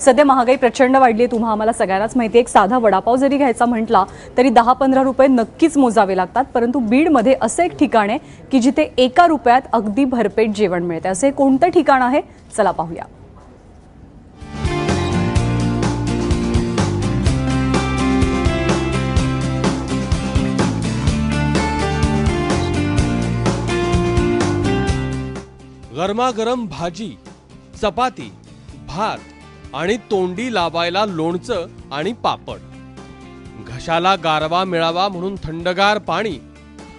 सध्या महागाई प्रचंड वाढली आहे. तुम्हा आम्हाला सगळ्यांनाच माहिती आहे. एक साधा वडापाव जरी घ्यायचा म्हटला तरी दहा पंधरा रुपये नक्कीच मोजावे लागतात. परंतु बीडमध्ये असं एक ठिकाण आहे की जिथे एका रुपयात अगदी भरपेट जेवण मिळते. असं हे कोणतं ठिकाण आहे? चला पाहूया. गरमागरम भाजी चपाती भात आणि तोंडी लावायला लोणचं आणि पापड. घशाला गारवा मिळावा म्हणून थंडगार पाणी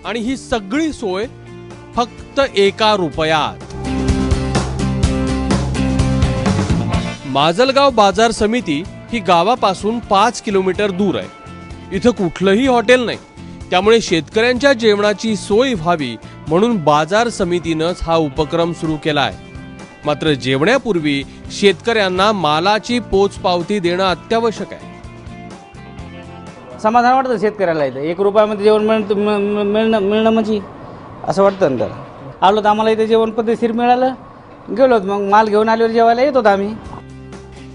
आणि ही सगळी सोय फक्त एका रुपयात. माजलगाव बाजार समिती ही गावापासून पाच किलोमीटर दूर आहे. इथं कुठलंही हॉटेल नाही. त्यामुळे शेतकऱ्यांच्या जेवणाची सोय व्हावी म्हणून बाजार समितीनंच हा उपक्रम सुरू केला आहे मात्र जेवण्यापूर्वी शेतकऱ्यांना मालाची पोचपावती देणं अत्यावश्यक आहे. समाधान वाटतं शेतकऱ्याला इथं. एक रुपयामध्ये जेवण मिळणं मिळ- मिळणं मिळणं म्हणजे असं वाटतं ना तर आलो तर आम्हाला इथे जेवण पद्धतशीर मिळालं. गेलो मग माल घेऊन आल्यावर जेवायला येत होतो आम्ही.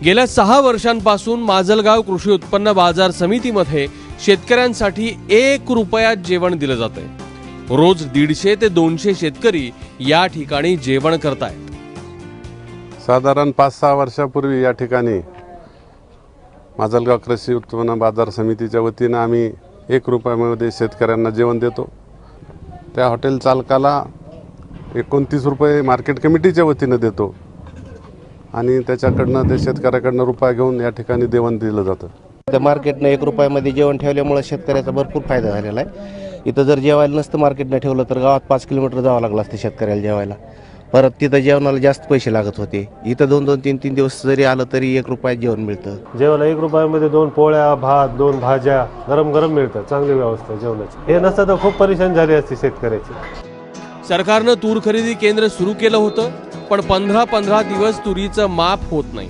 गेल्या सहा वर्षांपासून माजलगाव कृषी उत्पन्न बाजार समितीमध्ये शेतकऱ्यांसाठी एक रुपयात जेवण दिलं जातंय. रोज दीडशे ते दोनशे शेतकरी या ठिकाणी जेवण करतायत. साधारण पाच सहा वर्षापूर्वी या ठिकाणी माजलगाव कृषी उत्पन्न बाजार समितीच्या वतीनं आम्ही एक रुपयामध्ये शेतकऱ्यांना जेवण देतो. त्या हॉटेल चालकाला एकोणतीस रुपये मार्केट कमिटीच्या वतीनं देतो आणि त्याच्याकडनं ते शेतकऱ्याकडनं रुपया घेऊन या ठिकाणी देवण दिलं जातं. त्या मार्केटनं एक रुपयामध्ये जेवण ठेवल्यामुळे शेतकऱ्याचा भरपूर फायदा झालेला आहे. इथं जर जेवायला नसतं मार्केटनं ठेवलं तर गावात पाच किलोमीटर जावं लागलं असतं शेतकऱ्याला जेवायला. परत तिथं जेवणाला जास्त पैसे लागत होते. इथं दोन दोन तीन तीन दिवस जरी आलं तरी एक रुपयात जेवण मिळतं. जेवण एक रुपयामध्ये दोन पोळ्या भात दोन भाज्या गरम गरम मिळतात. चांगली व्यवस्था जेवणाची. हे नसतं तर खूप परेशान झाली असती शेतकऱ्याची. सरकारनं तूर खरेदी केंद्र सुरू केलं होतं पण पंधरा पंधरा दिवस तुरीचं माप होत नाही.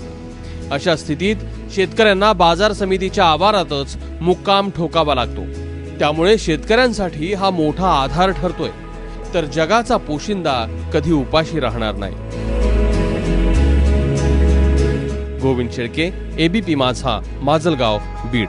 अशा स्थितीत शेतकऱ्यांना बाजार समितीच्या आवारातच मुक्काम ठोकावा लागतो. त्यामुळे शेतकऱ्यांसाठी हा मोठा आधार ठरतोय. तर जगाचा पोशिंदा कधी उपाशी राहणार नाही. गोविंद शेळके एबीपी माझा माजलगाव बीड.